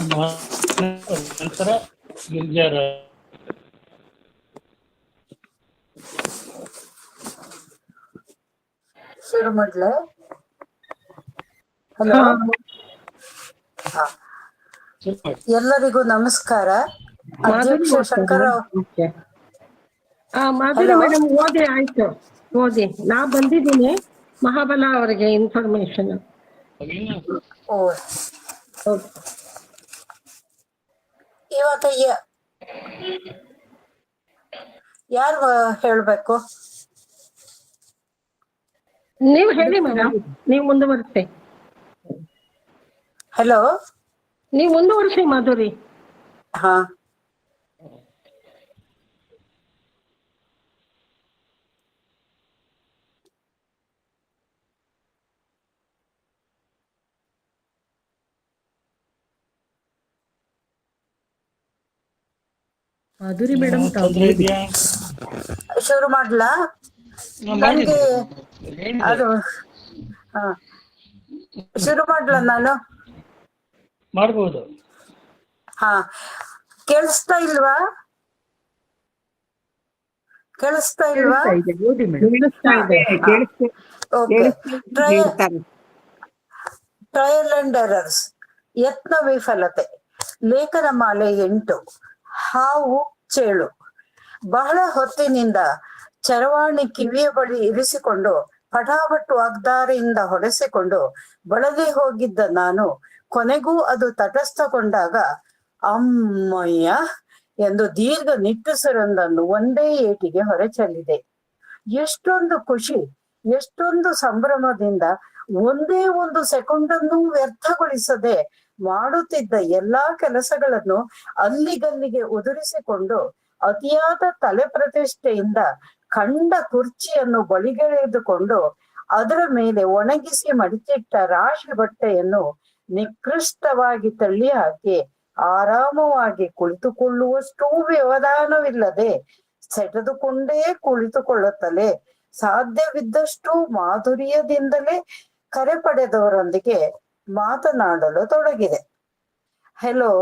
ನಂತರ ಗಿರಿಜಾರ ಶುರು ಮಾಡ್ಲೆ? ಹಲೋ? ಹಾ. ಎಲ್ಲರಿಗೂ ನಮಸ್ಕಾರ. ಅಧ್ಯಕ್ಷ ಶಂಕರ ಆ ಮಾಧುರಿ. ಮೇಡಮ್ ಓದಿ ಆಯ್ತು. ಓದಿ. ನಾ ಬಂದಿದ್ದೀನಿ ಮಹಾಬಲ ಅವರಿಗೆ ಇನ್ಫಾರ್ಮೇಶನ್ ಓ. ಇವಾಗ ಯ- ಯಾರು ಹೇಳ್ಬೇಕು? ನೀವು ಹೇಳಿ ಮೇಡಮ್ ನೀವು ಮುಂದುವರಿಸಿ ಹಲೋ ನೀವು ಮುಂದುವರಿಸಿ ಮಾಧುರಿ. ಹಾ. ಮಾಧುರಿ ಮೇಡಮ್ ಶುರು ಮಾಡ್ಲಾ? ನನಗೆ ಅದು ಹಾ. ಶುರು ಮಾಡ್ಲಾ ನಾನು? ಮಾಡ್ಬೋದು. ಹಾ. ಕೇಳಿಸ್ತಾ ಇಲ್ವಾ? ಕೇಳಿಸ್ತಾ ಇಲ್ವಾ? Trial and errors. ಯತ್ನ ವಿಫಲತೆ. ಲೇಖನ ಮಾಲೆ ಎಂಟು. ಹಾವು ಚೇಳು. ಬಹಳ ಹೊತ್ತಿನಿಂದ ಚರವಾಣಿ ಕಿವಿಯ ಬಳಿ ಇರಿಸಿಕೊಂಡು ಪಟಾಪಟ್ಟು ವಾಗ್ದಾರೆಯಿಂದ ಹೊಡೆಸಿಕೊಂಡು ಬಳಲಿ ಹೋಗಿದ್ದ ನಾನು. ಕೊನೆಗೂ ಅದು ತಟಸ್ಥಗೊಂಡಾಗ, ಅಮ್ಮಯ್ಯ! ಎಂದು ದೀರ್ಘ ನಿಟ್ಟುಸರೊಂದನ್ನು ಒಂದೇ ಏಟಿಗೆ ಹೊರಚೆಲ್ಲಿದೆ. ಎಷ್ಟೊಂದು ಖುಷಿ, ಎಷ್ಟೊಂದು ಸಂಭ್ರಮದಿಂದ ಒಂದೇ ಒಂದು ಸೆಕೆಂಡನ್ನು ವ್ಯರ್ಥಗೊಳಿಸದೆ ಮಾಡುತ್ತಿದ್ದ ಎಲ್ಲಾ ಕೆಲಸಗಳನ್ನು ಅಲ್ಲಿಗಲ್ಲಿಗೆ ಉದುರಿಸಿಕೊಂಡು ಅತಿಯಾದ ತಲೆ ಪ್ರತಿಷ್ಠೆಯಿಂದ ಕಂಡ ಕುರ್ಚಿಯನ್ನು ಬಳಿಗೆಳೆದುಕೊಂಡು ಅದರ ಮೇಲೆ ಒಣಗಿಸಿ ಮಡಿಚಿಟ್ಟ ರಾಶಿ ಬಟ್ಟೆಯನ್ನು ನಿಕೃಷ್ಟವಾಗಿ ತಳ್ಳಿ ಹಾಕಿ ಆರಾಮವಾಗಿ ಕುಳಿತುಕೊಳ್ಳುವಷ್ಟೂ ವ್ಯವಧಾನವಿಲ್ಲದೆ ಸೆಟೆದುಕೊಂಡೇ ಕುಳಿತುಕೊಳ್ಳುತ್ತಲೇ ಸಾಧ್ಯವಿದ್ದಷ್ಟು ಮಾಧುರ್ಯದಿಂದಲೇ ಕರೆ ಪಡೆದವರೊಂದಿಗೆ ಮಾತನಾಡಲು ತೊಡಗಿದೆ. ಹೆಲೋ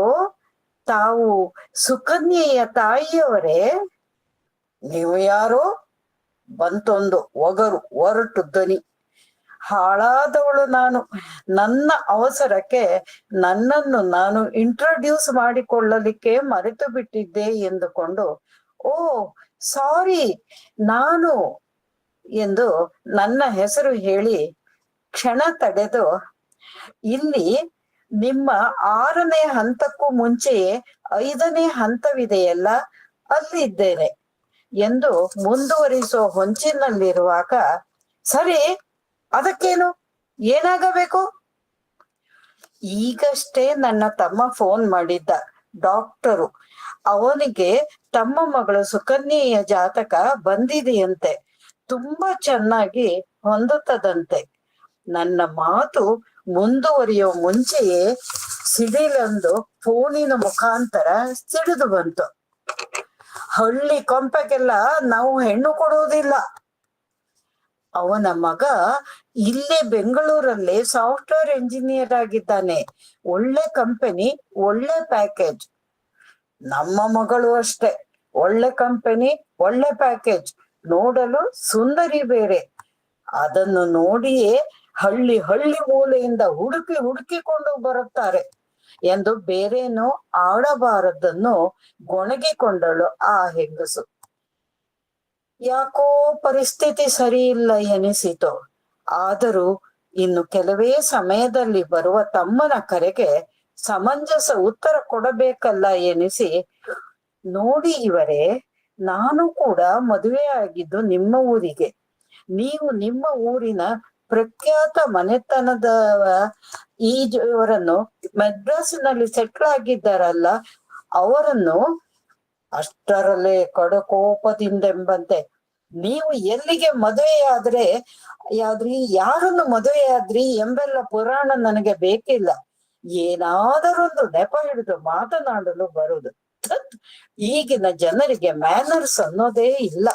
ತಾವು ಸುಕನ್ಯೆಯ ತಾಯಿಯವರೇ? ನೀವು ಯಾರು? ಬಂತೊಂದು ಒಗರು, ಒರಟು ಧ್ವನಿ. ಹಾಳಾದವಳು ನಾನು. ನನ್ನ ಅವಸರಕ್ಕೆ ನನ್ನನ್ನು ನಾನು ಇಂಟ್ರೊಡ್ಯೂಸ್ ಮಾಡಿಕೊಳ್ಳಲಿಕ್ಕೆ ಮರೆತು ಬಿಟ್ಟಿದ್ದೆ ಎಂದುಕೊಂಡು, ಓ ಸಾರಿ ನಾನು ಎಂದು ನನ್ನ ಹೆಸರು ಹೇಳಿ ಕ್ಷಣ ತಡೆದು ಇಲ್ಲಿ ನಿಮ್ಮ ಆರನೇ ಹಂತಕ್ಕೂ ಮುಂಚೆಯೇ ಐದನೇ ಹಂತವಿದೆಯಲ್ಲ, ಅಲ್ಲಿದ್ದೇನೆ ಎಂದು ಮುಂದುವರಿಸೋ ಹೊಂಚಿನಲ್ಲಿರುವಾಗ, ಸರಿ, ಅದಕ್ಕೇನು? ಏನಾಗಬೇಕು? ಈಗಷ್ಟೇ ನನ್ನ ತಮ್ಮ ಫೋನ್ ಮಾಡಿದ್ದ ಡಾಕ್ಟರು. ಅವನಿಗೆ ತಮ್ಮ ಮಗಳು ಸುಕನ್ಯೆಯ ಜಾತಕ ಬಂದಿದೆಯಂತೆ. ತುಂಬಾ ಚೆನ್ನಾಗಿ ಹೊಂದುತ್ತದಂತೆ. ನನ್ನ ಮಾತು ಮುಂದುವರಿಯೋ ಮುಂಚೆಯೇ ಸಿಡಿಲೊಂದು ಫೋನಿನ ಮುಖಾಂತರ ಸಿಡಿದು ಬಂತು. ಹಳ್ಳಿ ಕೊಂಪಕ್ಕೆಲ್ಲ ನಾವು ಹೆಣ್ಣು ಕೊಡುವುದಿಲ್ಲ. ಅವನ ಮಗ ಇಲ್ಲೇ ಬೆಂಗಳೂರಲ್ಲಿ ಸಾಫ್ಟ್ವೇರ್ ಇಂಜಿನಿಯರ್ ಆಗಿದ್ದಾನೆ. ಒಳ್ಳೆ ಕಂಪನಿ, ಒಳ್ಳೆ ಪ್ಯಾಕೇಜ್. ನಮ್ಮ ಮಗಳು ಅಷ್ಟೇ. ಒಳ್ಳೆ ಕಂಪನಿ, ಒಳ್ಳೆ ಪ್ಯಾಕೇಜ್. ನೋಡಲು ಸುಂದರಿ ಬೇರೆ. ಅದನ್ನು ನೋಡಿಯೇ ಹಳ್ಳಿ ಹಳ್ಳಿ ಮೂಲೆಯಿಂದ ಹುಡುಕಿ ಹುಡುಕಿಕೊಂಡು ಬರುತ್ತಾರೆ ಎಂದು ಬೇರೇನೋ ಆಡಬಾರದನ್ನು ಗೊಣಗಿಕೊಂಡಳು ಆ ಹೆಂಗಸು. ಯಾಕೋ ಪರಿಸ್ಥಿತಿ ಸರಿ ಇಲ್ಲ ಎನಿಸಿತು. ಆದರೂ ಇನ್ನು ಕೆಲವೇ ಸಮಯದಲ್ಲಿ ಬರುವ ತಮ್ಮನ ಕರೆಗೆ ಸಮಂಜಸ ಉತ್ತರ ಕೊಡಬೇಕಲ್ಲ ಎನಿಸಿ, ನೋಡಿ ಇವರೇ, ನಾನು ಕೂಡ ಮದುವೆಯಾಗಿದ್ದು ನಿಮ್ಮ ಊರಿಗೆ. ನೀವು ನಿಮ್ಮ ಊರಿನ ಪ್ರಖ್ಯಾತ ಮನೆತನದ ಈಜವರನ್ನು ಮೆಡ್ರಾಸಿನಲ್ಲಿ ಸೆಟ್ಲ್ ಆಗಿದ್ದಾರಲ್ಲ, ಅವರನ್ನು ಅಷ್ಟರಲ್ಲೇ ಕಡಕೋಪದಿಂದೆಂಬಂತೆ. ನೀವು ಎಲ್ಲಿಗೆ ಮದುವೆಯಾದ್ರೆ ಯಾದ್ರಿ ಯಾರನ್ನು ಮದುವೆಯಾದ್ರಿ ಎಂಬೆಲ್ಲ ಪುರಾಣ ನನಗೆ ಬೇಕಿಲ್ಲ. ಏನಾದರೊಂದು ನೆಪ ಹಿಡಿದು ಮಾತನಾಡಲು ಬರುದು ಈಗಿನ ಜನರಿಗೆ ಮ್ಯಾನರ್ಸ್ ಅನ್ನೋದೇ ಇಲ್ಲ.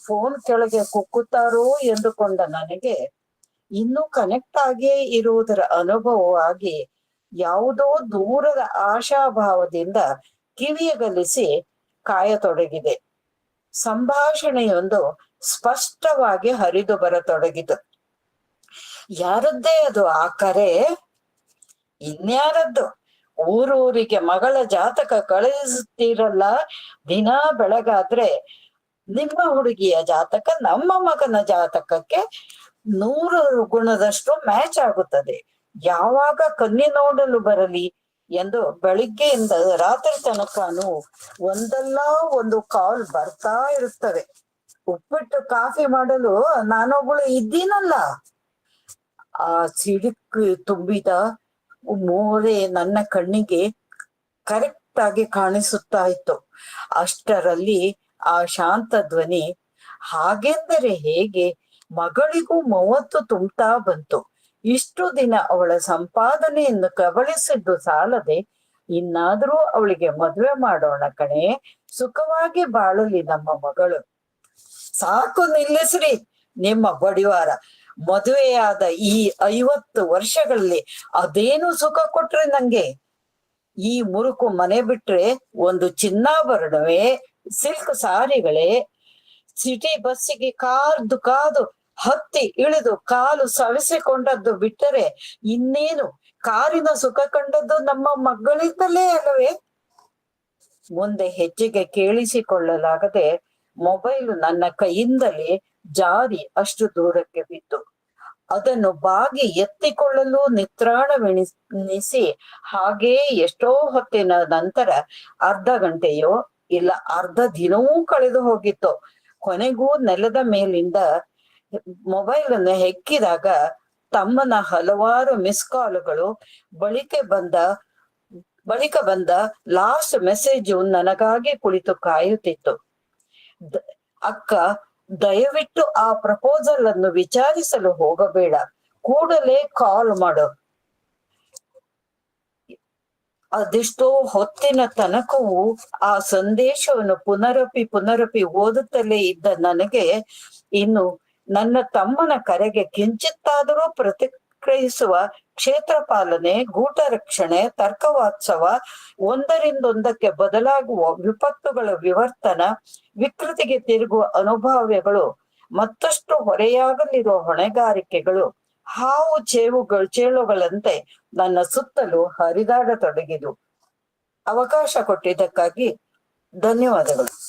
ಫೋನ್ ಕೆಳಗೆ ಕುಕ್ಕುತ್ತಾರೋ ಎಂದುಕೊಂಡ ನನಗೆ ಇನ್ನೂ ಕನೆಕ್ಟ್ ಆಗೇ ಇರುವುದರ ಅನುಭವವಾಗಿ ಯಾವುದೋ ದೂರದ ಆಶಾಭಾವದಿಂದ ಕಿವಿಯಗಲಿಸಿ ಕಾಯತೊಡಗಿದೆ. ಸಂಭಾಷಣೆಯೊಂದು ಸ್ಪಷ್ಟವಾಗಿ ಹರಿದು ಬರತೊಡಗಿತು. ಯಾರದ್ದೇ ಅದು ಆ ಕರೆ, ಇನ್ಯಾರದ್ದು? ಊರೂರಿಗೆ ಮಗಳ ಜಾತಕ ಕಳುಹಿಸುತ್ತೀರಲ್ಲ ದಿನ ಬೆಳಗಾದ್ರೆ ನಿಮ್ಮ ಹುಡುಗಿಯ ಜಾತಕ ನಮ್ಮ ಮಗನ ಜಾತಕಕ್ಕೆ ನೂರು ಗುಣದಷ್ಟು ಮ್ಯಾಚ್ ಆಗುತ್ತದೆ. ಯಾವಾಗ ಕನ್ನಿ ನೋಡಲು ಬರಲಿ ಎಂದು ಬೆಳಿಗ್ಗೆಯಿಂದ ರಾತ್ರಿ ತನಕನು ಒಂದಲ್ಲ ಒಂದು ಕಾಲ್ ಬರ್ತಾ ಇರುತ್ತವೆ. ಉಪ್ಪಿಟ್ಟು ಕಾಫಿ ಮಾಡಲು ನಾನೊಬ್ಬಳು ಇದ್ದೀನಲ್ಲ. ಆ ಸಿಡಿಕ್ ತುಂಬಿದ ಮೋರೆ ನನ್ನ ಕಣ್ಣಿಗೆ ಕರೆಕ್ಟ್ ಆಗಿ ಕಾಣಿಸುತ್ತಾ ಇತ್ತು. ಅಷ್ಟರಲ್ಲಿ ಆ ಶಾಂತ ಧ್ವನಿ, ಹಾಗೆಂದರೆ ಹೇಗೆ ಮಗಳಿಗೂ ಮೂವತ್ತು ತುಂಬ್ತಾ ಬಂತು ಇಷ್ಟು ದಿನ ಅವಳ ಸಂಪಾದನೆಯನ್ನು ಕಬಳಿಸಿದ್ದು ಸಾಲದೆ, ಇನ್ನಾದ್ರೂ ಅವಳಿಗೆ ಮದುವೆ ಮಾಡೋಣ ಕಣೆ, ಸುಖವಾಗಿ ಬಾಳಲಿ ನಮ್ಮ ಮಗಳು. ಸಾಕು ನಿಲ್ಲಿಸ್ರಿ, ನಿಮ್ಮ ಬಡಿವಾರ. ಮದುವೆಯಾದ ಈ ಐವತ್ತು ವರ್ಷಗಳಲ್ಲಿ ಅದೇನು ಸುಖ ಕೊಟ್ರೆ ನಂಗೆ? ಈ ಮುರುಕು ಮನೆ ಬಿಟ್ರೆ ಒಂದು ಚಿನ್ನಾಭರಣವೇ, ಸಿಲ್ಕ್ ಸಾರಿಗಳೇ ಸಿಟಿ ಬಸ್ಸಿಗೆ ಕಾದು ಕಾದು ಹತ್ತಿ ಇಳಿದು ಕಾಲು ಸವೆಸಿಕೊಂಡದ್ದು ಬಿಟ್ಟರೆ ಇನ್ನೇನು? ಕಾರಿನ ಸುಖ ಕಂಡದ್ದು ನಮ್ಮ ಮಗಳಿಂದಲೇ ಅಲ್ಲವೇ? ಮುಂದೆ ಹೆಜ್ಜೆಗೆ ಕೇಳಿಸಿಕೊಳ್ಳಲಾಗದೆ ಮೊಬೈಲ್ ನನ್ನ ಕೈಯಿಂದಲೇ ಜಾರಿ ಅಷ್ಟು ದೂರಕ್ಕೆ ಬಿತ್ತು. ಅದನ್ನು ಬಾಗಿ ಎತ್ತಿಕೊಳ್ಳಲು ನಿತ್ರಾಣವೆಣಿಸಿ ಹಾಗೇ ಎಷ್ಟೋ ಹೊತ್ತಿನ ನಂತರ ಅರ್ಧ ಗಂಟೆಯೋ ಇಲ್ಲ ಅರ್ಧ ದಿನವೂ ಕಳೆದು ಹೋಗಿತ್ತು. ಕೊನೆಗೂ ನೆಲದ ಮೇಲಿಂದ ಮೊಬೈಲ್ ಅನ್ನು ಹೆಕ್ಕಿದಾಗ ತಮ್ಮನ ಹಲವಾರು ಮಿಸ್ ಕಾಲ್ಗಳು, ಬಳಿಕೆ ಬಂದ, ಬಳಿಕ ಬಂದ ಲಾಸ್ಟ್ ಮೆಸೇಜು ನನಗಾಗಿ ಕುಳಿತು ಕಾಯುತ್ತಿತ್ತು. ಅಕ್ಕ, ದಯವಿಟ್ಟು ಆ ಪ್ರಪೋಸಲ್ ಅನ್ನು ವಿಚಾರಿಸಲು ಹೋಗಬೇಡ. ಕೂಡಲೇ ಕಾಲ್ ಮಾಡು. ಅದೆಷ್ಟೋ ಹೊತ್ತಿನ ತನಕವೂ ಆ ಸಂದೇಶವನ್ನು ಪುನರಪಿ ಪುನರಪಿ ಓದುತ್ತಲೇ ಇದ್ದ ನನಗೆ ಇನ್ನು ನನ್ನ ತಮ್ಮನ ಕರೆಗೆ ಕಿಂಚಿತ್ತಾದರೂ ಪ್ರತಿಕ್ರಿಯಿಸುವ ಕ್ಷೇತ್ರ ಪಾಲನೆ, ಗೂಟ ರಕ್ಷಣೆ, ತರ್ಕವಾತ್ಸವ, ಒಂದರಿಂದೊಂದಕ್ಕೆ ಬದಲಾಗುವ ವಿಪತ್ತುಗಳ ವಿವರ್ತನ, ವಿಕೃತಿಗೆ ತಿರುಗುವ ಅನುಭಾವ್ಯಗಳು, ಮತ್ತಷ್ಟು ಹೊರೆಯಾಗಲಿರುವ ಹೊಣೆಗಾರಿಕೆಗಳು ಹಾವು ಚೇವುಗಳು ಚೇಳುಗಳಂತೆ ನನ್ನ ಸುತ್ತಲೂ ಹರಿದಾಡತೊಡಗಿದು. ಅವಕಾಶ ಕೊಟ್ಟಿದ್ದಕ್ಕಾಗಿ ಧನ್ಯವಾದಗಳು.